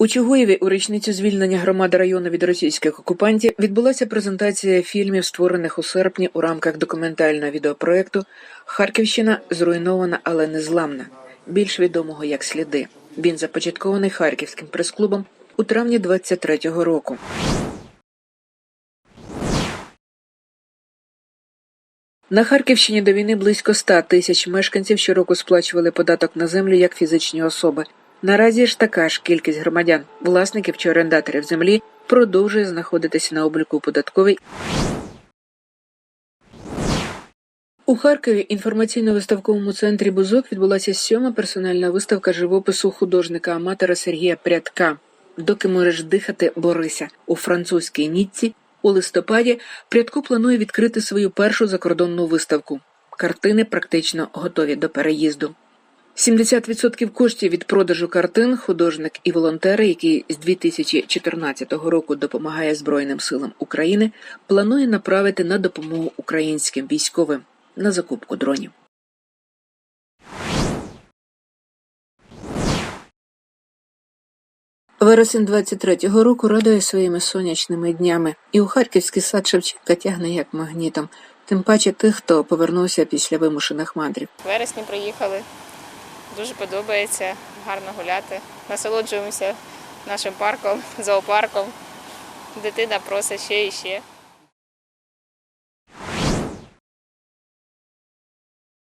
У Чугуєві у річницю звільнення громади району від російських окупантів відбулася презентація фільмів, створених у серпні у рамках документального відеопроекту Харківщина зруйнована, але не зламна, більш відомого як сліди. Він започаткований харківським прес-клубом у травні 23-го року. На Харківщині до війни близько 100 тисяч мешканців щороку сплачували податок на землю як фізичні особи. Наразі ж така ж кількість громадян, власників чи орендаторів землі продовжує знаходитися на обліку податковій. У Харкові інформаційно-виставковому центрі Бузок відбулася сьома персональна виставка живопису художника-аматора Сергія Прядка. Доки можеш дихати, борися у французькій Ніцці у листопаді Прядко планує відкрити свою першу закордонну виставку. Картини практично готові до переїзду. 70% коштів від продажу картин художник і волонтер, який з 2014 року допомагає Збройним силам України, планує направити на допомогу українським військовим на закупку дронів. Вересень 23-го року радує своїми сонячними днями, і у харківський сад Шевченка тягне як магнітом, тим паче тих, хто повернувся після вимушених мандрів. Вересні приїхали. Дуже подобається, гарно гуляти. Насолоджуємося нашим парком, зоопарком. Дитина просить ще і ще.